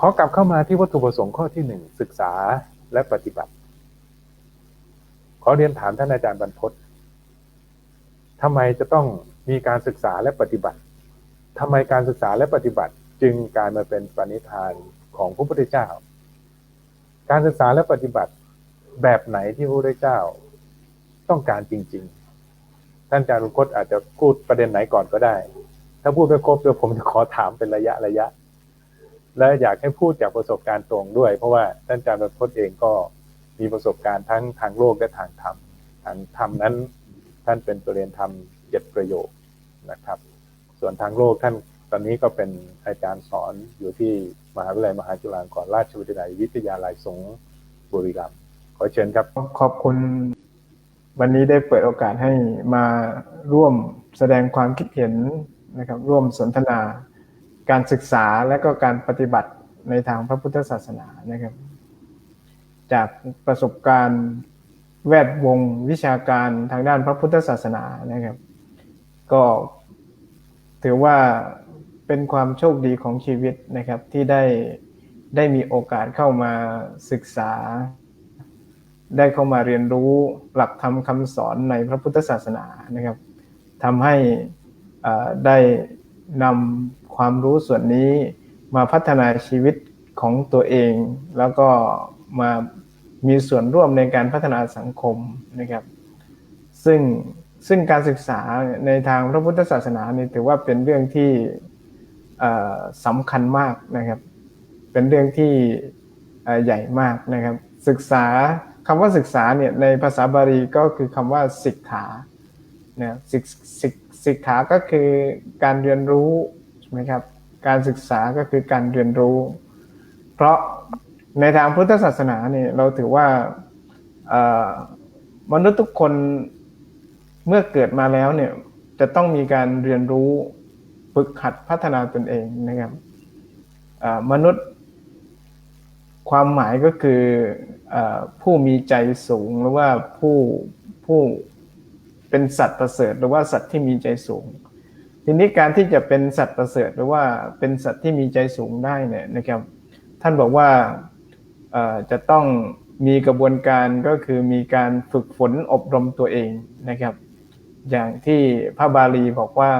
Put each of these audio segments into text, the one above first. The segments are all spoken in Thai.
ขอกลับเข้ามาที่วัตถุประสงค์ข้อที่หนึ่งศึกษาและปฏิบัติ ขอเรียนถามท่านอาจารย์บรรพตทำไมจะต้องมีการศึกษาและปฏิบัติทำไมการศึกษาและปฏิบัติจึงกลายมาเป็นปณิธานของพระพุทธเจ้า การศึกษาและปฏิบัติแบบไหนที่พระพุทธเจ้าต้องการจริง ๆ ท่านอาจารย์บรรพตอาจจะพูดประเด็นไหนก่อนก็ได้ ถ้าพูดไม่ครบเดี๋ยวผมจะขอถามเป็นระยะระยะ และอยากให้พูดจากประสบการณ์ตรงด้วย เพราะว่าท่านอาจารย์บรรพตเองก็มีประสบการณ์ทั้งทางโลกและทางธรรมทางธรรมนั้นท่านเป็นประเรียนธรรมเจ็ดประโยคนะครับ ส่วนทางโลกท่านตอนนี้ก็เป็นอาจารย์สอนอยู่ที่มหาวิทยาลัยมหาจุฬาลงกรณราชวิทยาลัยวิทยาลัยสงฆ์บุรีรัมย์ขอเชิญครับ ขอบคุณวันนี้ได้เปิดโอกาสให้มาร่วมแสดงความคิดเห็นนะครับ ร่วมสนทนา การศึกษาและก็การปฏิบัติในทางพระพุทธศาสนานะครับ จากประสบการณ์แวดวงวิชาการทางด้านพระพุทธศาสนานะครับ ก็ถือว่าเป็นความโชคดีของชีวิตนะครับที่ได้ได้มีโอกาสเข้ามาศึกษา ได้เข้ามาเรียนรู้หลักธรรมคำสอนในพระพุทธศาสนานะครับทำให้ได้นำ ความรู้ส่วนนี้มาพัฒนาชีวิตของตัวเอง แล้วก็มามีส่วนร่วมในการพัฒนาสังคมนะครับ ซึ่งซึ่งการศึกษาในทางพระพุทธศาสนานี่ถือว่าเป็นเรื่องที่สำคัญมากนะครับ เป็นเรื่องที่ใหญ่มากนะครับ ศึกษาคำว่าศึกษาเนี่ยในภาษาบาลีก็คือคำว่าศิกขาเนี่ยศิกศิกศิกขาก็คือการเรียนรู้ ช่ไหมครับ การศึกษาก็คือการเรียนรู้ เพราะในทางพุทธศาสนาเนี่ยเราถือว่ามนุษย์ทุกคนเมื่อเกิดมาแล้วเนี่ยจะต้องมีการเรียนรู้ฝึกหัดพัฒนาตนเองนะครับมนุษย์ความหมายก็คืออผู้มีใจสูงหรือว่าผู้ผู้เป็นสัตว์ประเสริฐหรือว่าสัตว์ที่มีใจสูง ทีนี้การที่จะเป็นสัตว์ประเสริฐหรือว่าเป็นสัตว์ที่มีใจสูงได้เนี่ยนะครับ ท่านบอกว่าจะต้องมีกระบวนการก็คือมีการฝึกฝนอบรมตัวเองนะครับ อย่างที่พระบาลีบอกว่า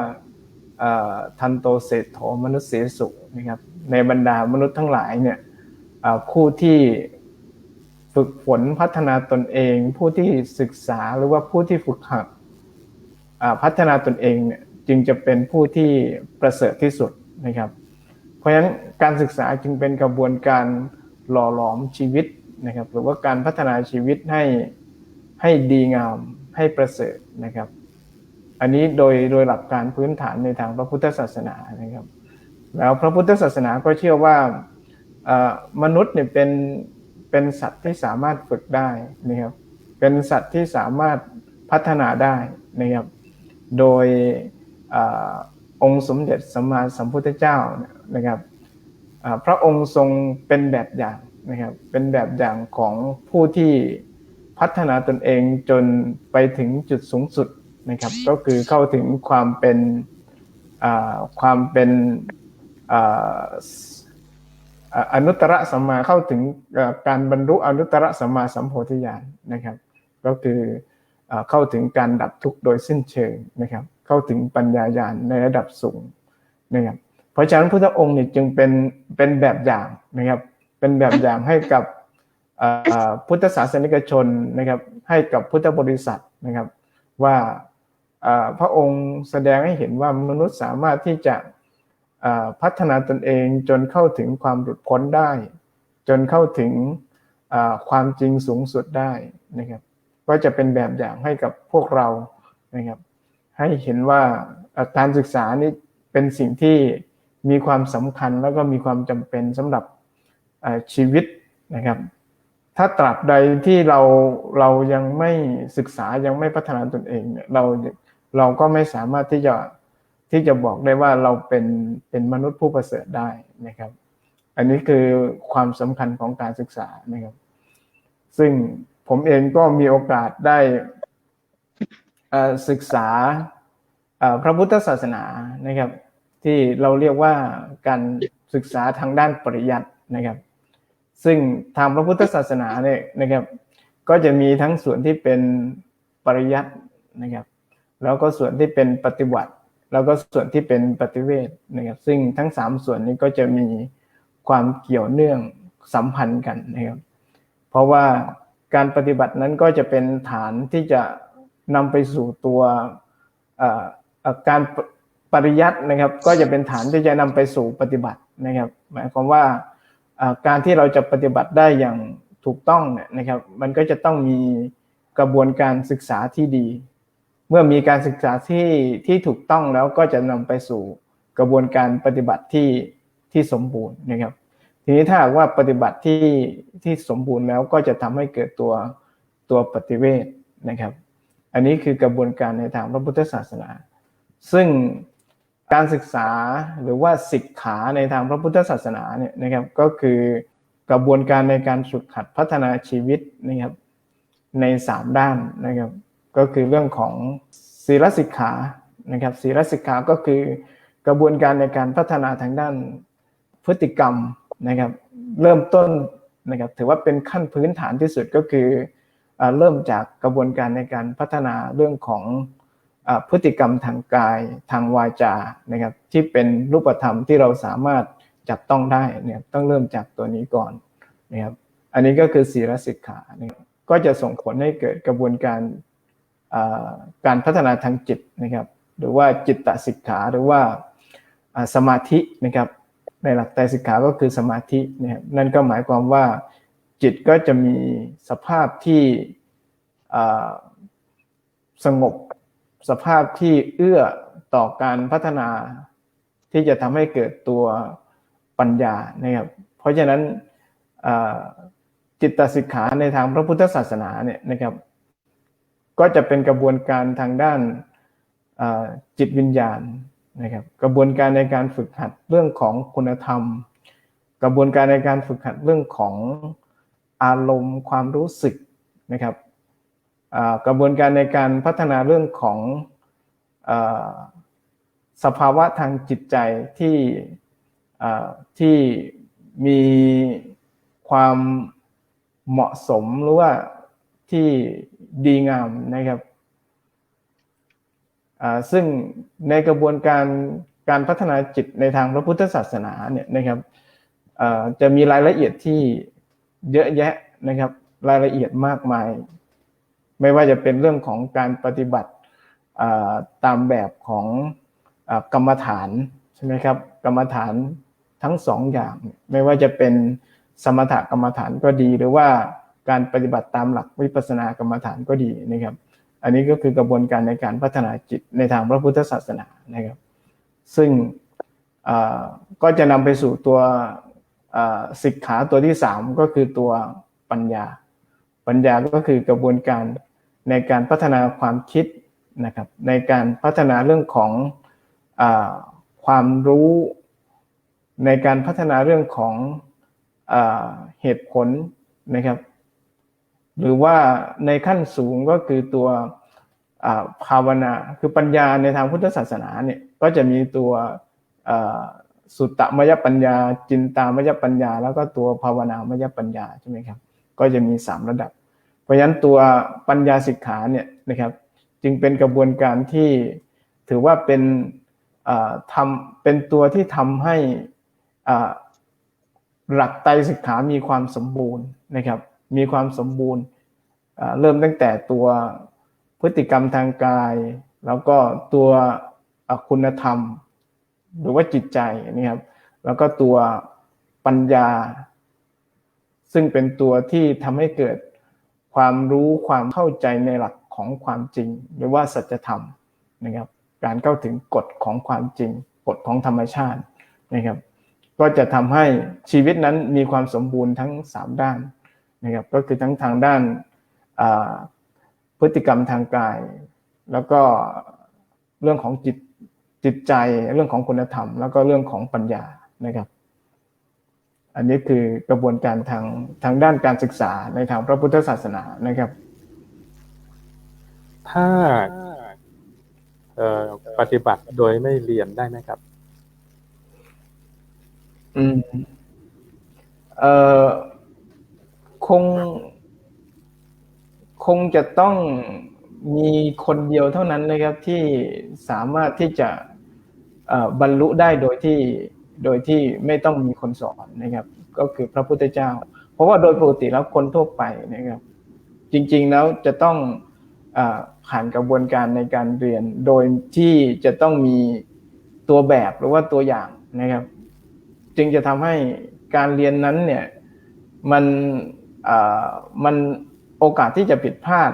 ทันโตเศรษฐมนุษย์เสสุนะครับในบรรดามนุษย์ทั้งหลายเนี่ยผู้ที่ฝึกฝนพัฒนาตนเอง ผู้ที่ศึกษาหรือว่าผู้ที่ฝึกหัดพัฒนาตนเองเนี่ย จึงจะเป็นผู้ที่ประเสริฐที่สุดนะครับ เพราะฉะนั้นการศึกษาจึงเป็นกระบวนการหล่อหลอมชีวิตนะครับ หรือว่าการพัฒนาชีวิตให้ให้ดีงามให้ประเสริฐนะครับ อันนี้โดยโดยหลักการพื้นฐานในทางพระพุทธศาสนานะครับ แล้วพระพุทธศาสนาก็เชื่อว่ามนุษย์เนี่ยเป็นเป็นสัตว์ที่สามารถฝึกได้นะครับ เป็นสัตว์ที่สามารถพัฒนาได้นะครับ โดย อองค์สมเด็จสัมมาสัมพุทธเจ้านะครับพระองค์ทรงเป็นแบบอย่างนะครับเป็นแบบอย่างของผู้ที่พัฒนาตนเองจนไปถึงจุดสูงสุดนะครับก็คือเข้าถึงความเป็นความเป็นอนุตตรสัมมาเข้าถึงการบรรลุอนุตตรสัมมาสัมโพธิญาณนะครับ ก็คือเข้าถึงการดับทุกข์โดยสิ้นเชิงนะครับ เข้าถึงปัญญาญาณในระดับสูงนะครับเพราะฉะนั้นพระองค์เนี่ยจึงเป็นเป็นแบบอย่างนะครับ เป็นแบบอย่างให้กับพุทธศาสนิกชนนะครับ ให้กับพุทธบริษัทนะครับ ว่าพระองค์แสดงให้เห็นว่ามนุษย์สามารถที่จะพัฒนาตนเองจนเข้าถึงความหลุดพ้นได้ จนเข้าถึงความจริงสูงสุดได้นะครับก็จะเป็นแบบอย่างให้กับพวกเรานะครับ ให้เห็นว่าการศึกษานี้เป็นสิ่งที่มีความสำคัญแล้วก็มีความจำเป็นสำหรับชีวิตนะครับ ถ้าตราบใดที่เราเรายังไม่ศึกษายังไม่พัฒนาตนเองเนี่ยเราเราก็ไม่สามารถที่จะที่จะบอกได้ว่าเราเป็นเป็นมนุษย์ผู้ประเสริฐได้นะครับ อันนี้คือความสำคัญของการศึกษานะครับ ซึ่งผมเองก็มีโอกาสได้ ศึกษาพระพุทธศาสนานะครับ ที่เราเรียกว่าการศึกษาทางด้านปริยัตินะครับ ซึ่งทางพระพุทธศาสนาเนี่ยนะครับ ก็จะมีทั้งส่วนที่เป็นปริยัตินะครับ แล้วก็ส่วนที่เป็นปฏิบัติ แล้วก็ส่วนที่เป็นปฏิเวทนะครับ ซึ่งทั้งสามส่วนนี้ก็จะมีความเกี่ยวเนื่องสัมพันธ์กันนะครับ เพราะว่าการปฏิบัตินั้นก็จะเป็นฐานที่จะ นำไปสู่ตัวการปริยัตินะครับ ก็จะเป็นฐานที่จะนำไปสู่ปฏิบัตินะครับ หมายความว่าการที่เราจะปฏิบัติได้อย่างถูกต้องเนี่ยนะครับ มันก็จะต้องมีกระบวนการศึกษาที่ดี เมื่อมีการศึกษาที่ที่ถูกต้องแล้วก็จะนำไปสู่กระบวนการปฏิบัติที่ที่สมบูรณ์นะครับ ทีนี้ถ้าหากว่าปฏิบัติที่ที่สมบูรณ์แล้วก็จะทำให้เกิดตัวตัวปฏิเวทนะครับ อันนี้คือกระบวนการในทางพระพุทธศาสนา ซึ่งการศึกษาหรือว่าศิกขาในทางพระพุทธศาสนาเนี่ยนะครับก็คือกระบวนการในการฝึกหัดพัฒนาชีวิตนะครับในสามด้านนะครับก็คือเรื่องของศีลสิกขานะครับศีลสิกขาก็คือกระบวนการในการพัฒนาทางด้านพฤติกรรมนะครับเริ่มต้นนะครับถือว่าเป็นขั้นพื้นฐานที่สุดก็คือ เริ่มจากกระบวนการในการพัฒนาเรื่องของอพฤติกรรมทางกายทางวาจานะครับที่เป็นรูปธรรมที่เราสามารถจับต้องได้เนี่ยต้องเริ่มจากตัวนี้ก่อนนะครับอันนี้ก็คือศีลสิกขาเนะครับก็จะส่งผลให้เกิดกระบวนการการพัฒนาทางจิตนะครับ หรือว่าจิตตสิกขาหรือว่าอ่าสมาธินะครับในหลักไตรสิกขาก็คือสมาธินะครับนั่นก็หมายความว่า จิตก็จะมีสภาพที่สงบสภาพที่เอื้อต่อการพัฒนาที่จะทำให้เกิดตัวปัญญานะครับ เพราะฉะนั้นจิตตสิกขาในทางพระพุทธศาสนาเนี่ยนะครับ ก็จะเป็นกระบวนการทางด้านจิตวิญญาณนะครับ กระบวนการในการฝึกหัดเรื่องของคุณธรรม กระบวนการในการฝึกหัดเรื่องของ อารมณ์ความรู้สึกนะครับกระบวนการในการพัฒนาเรื่องของอสภาวะทางจิตใจที่ที่มีความเหมาะสมหรือว่าที่ดีงามนะครับซึ่งในกระบวนการการพัฒนาจิตในทางพระพุทธศาสนาเนี่ยนะครับจะมีรายละเอียดที่ เยอะแยะนะครับ รายละเอียดมากมาย ไม่ว่าจะเป็นเรื่องของการปฏิบัติตามแบบของอกรรมฐานใช่ไหมครับกรรมฐานทั้งสองอย่าง ไม่ว่าจะเป็นสมถกรรมฐานก็ดี หรือว่าการปฏิบัติตามหลักวิปัสสนากรรมฐานก็ดีนะครับ อันนี้ก็คือกระบวนการในการพัฒนาจิตในทางพระพุทธศาสนานะครับ ซึ่งก็จะนำไปสู่ตัว สิกขาตัวที่สามก็คือตัวปัญญา ปัญญาก็คือกระบวนการในการพัฒนาความคิดนะครับ ในการพัฒนาเรื่องของอความรู้ ในการพัฒนาเรื่องของอเหตุผลนะครับ หรือว่าในขั้นสูงก็คือตัวภาวนา คือปัญญาในทางพุทธศาสนาเนี่ยก็จะมีตัว สุตตมยปัญญา จินตามยปัญญา แล้วก็ตัวภาวนามยปัญญาใช่ไหมครับ ก็จะมีสามระดับ เพราะฉะนั้นตัวปัญญาสิกขาเนี่ยนะครับ จึงเป็นกระบวนการที่ถือว่าเป็นทำเป็นตัวที่ทำให้หลักไตรสิกขามีความสมบูรณ์นะครับ มีความสมบูรณ์เริ่มตั้งแต่ตัวพฤติกรรมทางกาย แล้วก็ตัวคุณธรรม หรือว่าจิตใจนะครับแล้วก็ตัวปัญญา ซึ่งเป็นตัวที่ทำให้เกิดความรู้ความเข้าใจในหลักของความจริง หรือว่าสัจธรรมนะครับ การเข้าถึงกฎของความจริงกฎของธรรมชาตินะครับ ก็จะทำให้ชีวิตนั้นมีความสมบูรณ์ทั้ง 3 ด้านนะครับ ก็คือทั้งทางด้านพฤติกรรมทางกาย แล้วก็เรื่องของจิต จิตใจเรื่องของคุณธรรม แล้วก็เรื่องของปัญญานะครับ อันนี้คือกระบวนการทางทางด้านการศึกษาในทางพระพุทธศาสนานะครับ ถ้าเอ่อปฏิบัติโดยไม่เรียนได้ไหมครับ อืมเอ่อคง คงจะต้อง มีคนเดียวเท่านั้นนะครับที่สามารถที่จะบรรลุได้โดยที่โดยที่ไม่ต้องมีคนสอนนะครับ ก็คือพระพุทธเจ้า เพราะว่าโดยปกติแล้วคนทั่วไปนะครับ จริงๆแล้วจะต้องอผ่านกระบวนการในการเรียน โดยที่จะต้องมีตัวแบบหรือว่าตัวอย่างนะครับ จึงจะทำให้การเรียนนั้นเนี่ยมันมันโอกาสที่จะผิดพลาด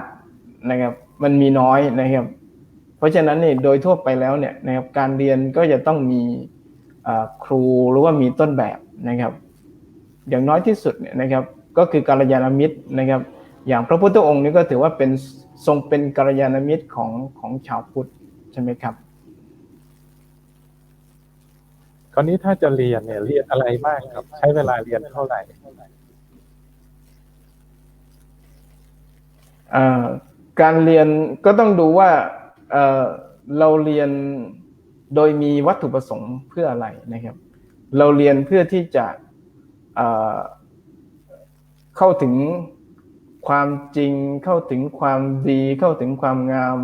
นะครับ มันมีน้อยนะครับ เพราะฉะนั้นเนี่ยโดยทั่วไปแล้วเนี่ยนะครับการเรียนก็จะต้องมีอ่าครูหรือว่ามีต้นแบบนะครับ อย่างน้อยที่สุดเนี่ยนะครับ ก็คือกัลยาณมิตรนะครับ อย่างพระพุทธองค์นี่ก็ถือว่าเป็นทรงเป็นกัลยาณมิตรของของชาวพุทธใช่ไหมครับคราวนี้ถ้าจะเรียนเนี่ยเรียนอะไรบ้างครับ ใช้เวลาเรียนเท่าไหร่เอ่อ การเรียนก็ต้องดูว่าเออเราเรียนโดยมีวัตถุประสงค์เพื่ออะไรนะครับ เราเรียนเพื่อที่จะเออเข้าถึงความจริงเข้าถึงความดีเข้าถึงความงาม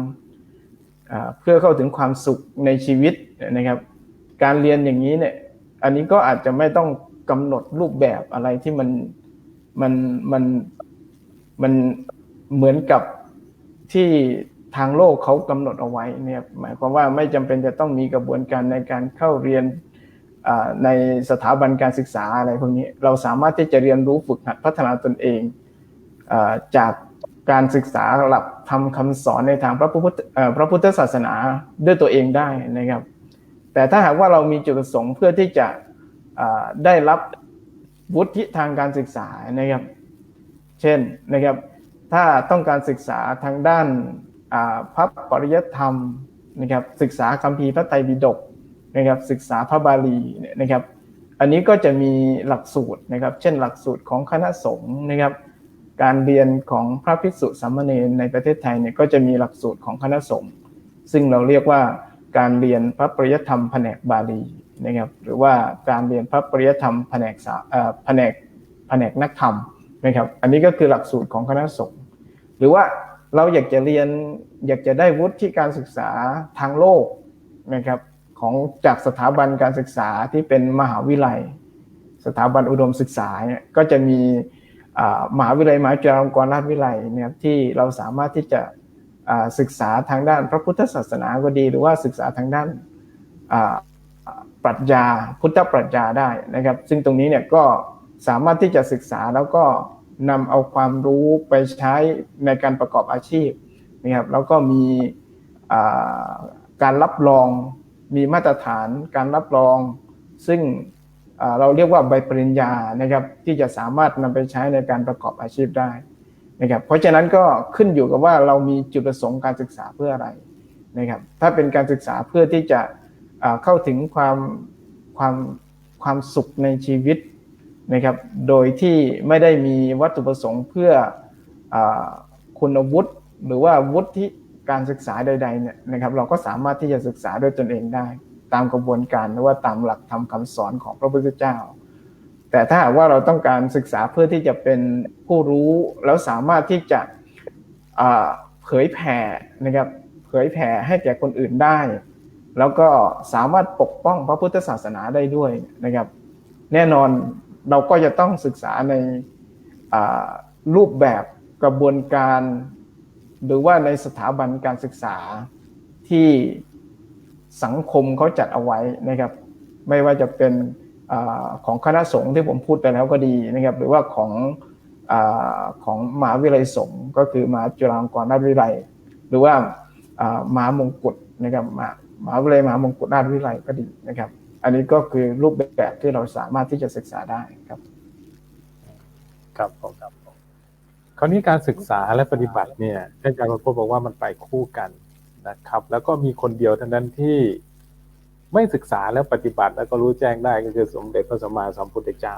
เพื่อเข้าถึงความสุขในชีวิตนะครับ การเรียนอย่างนี้เนี่ยอันนี้ก็อาจจะไม่ต้องกำหนดรูปแบบอะไรที่มันมันมันมันเหมือนกับ ที่ทางโลกเขากำหนดเอาไว้เนี่ยหมายความว่าไม่จำเป็นจะต้องมีกระบวนการในการเข้าเรียนในสถาบันการศึกษาอะไรพวกนี้ เราสามารถที่จะเรียนรู้ฝึกหัดพัฒนาตนเองอจากการศึกษาหลักทำคำสอนในทางพระพุทธพระพุทธศาสนาด้วยตัวเองได้นะครับ แต่ถ้าหากว่าเรามีจุดประสงค์เพื่อที่จะได้รับวุฒิทางการศึกษานะครับ เช่นนะครับ ถ้าต้องการศึกษาทางด้านพระปริยธรรมนะครับศึกษาคัมภีร์พระไตรปิฎกนะครับศึกษาพระบาลีเนี่ยนะครับ อันนี้ก็จะมีหลักสูตรนะครับ เช่นหลักสูตรของคณะสงฆ์นะครับ การเรียนของพระภิกษุสามเณรในประเทศไทยเนี่ยก็จะมีหลักสูตรของคณะสงฆ์ซึ่งเราเรียกว่าการเรียนพระปริยธรรมแผนกบาลีนะครับ หรือว่าการเรียนพระปริยธรรมแผนกสาแผนกแผนกนักธรรมนะครับ อันนี้ก็คือหลักสูตรของคณะสงฆ์ หรือว่าเราอยากจะเรียนอยากจะได้วุฒิการศึกษาทางโลกนะครับของจากสถาบันการศึกษาที่เป็นมหาวิทยาลัย สถาบันอุดมศึกษาเนี่ยก็จะมีมหาวิทยาลัยมหาจุฬาลงกรณราชวิทยาลัยเนี่ยที่เราสามารถที่จะศึกษาทางด้านพระพุทธศาสนาก็ดี หรือว่าศึกษาทางด้านปรัชญาพุทธปรัชญาได้นะครับ ซึ่งตรงนี้เนี่ยก็สามารถที่จะศึกษาแล้วก็ นำเอาความรู้ไปใช้ในการประกอบอาชีพนะครับแล้วก็มีการรับรองมีมาตรฐานการรับรอง ซึ่งเราเรียกว่าใบปริญญานะครับที่จะสามารถนำไปใช้ในการประกอบอาชีพได้นะครับเพราะฉะนั้นก็ขึ้นอยู่กับว่าเรามีจุดประสงค์การศึกษาเพื่ออะไรนะครับถ้าเป็นการศึกษาเพื่อที่จะเข้าถึงความความความสุขในชีวิต นะครับ โดยที่ไม่ได้มีวัตถุประสงค์เพื่ออคุณวุฒิหรือว่าวุฒิการศึกษาใดๆเนี่ยนะครับ เราก็สามารถที่จะศึกษาด้วยตนเองได้ ตามกระบวนการหรือว่าตามหลักธรรมคำสอนของพระพุทธเจ้า แต่ถ้าหากว่าเราต้องการศึกษาเพื่อที่จะเป็นผู้รู้แล้วสามารถที่จะเผยแผ่นะครับเผยแผ่ให้แก่คนอื่นได้ แล้วก็สามารถปกป้องพระพุทธศาสนาได้ด้วยนะครับ แน่นอน เราก็จะต้องศึกษาในรูปแบบกระบวนการ หรือว่าในสถาบันการศึกษาที่สังคมเขาจัดเอาไว้นะครับ ไม่ว่าจะเป็นอของคณะสงฆ์ที่ผมพูดไปแล้วก็ดีนะครับ หรือว่าของอของมหาวิทยาลัยสงฆ์ก็คือมหาจุฬาลงกรณราชวิทยาลัย หรือว่ามหามงกุฎนะครับมหามหาวิทยาลัยมหามงกุฎราชวิทยาลัยก็ดีนะครับ อันนี้ก็คือรูปแบบที่เราสามารถที่จะศึกษาได้ครับ ครับผมครับคราวนี้การศึกษาและปฏิบัติเนี่ยท่านอาจารย์บรรพตบอกว่ามันไปคู่กันนะครับ แล้วก็มีคนเดียวเท่านั้นที่ไม่ศึกษาแล้วปฏิบัติแล้วก็รู้แจ้งได้ก็คือสมเด็จพระสัมมาสัมพุทธเจ้า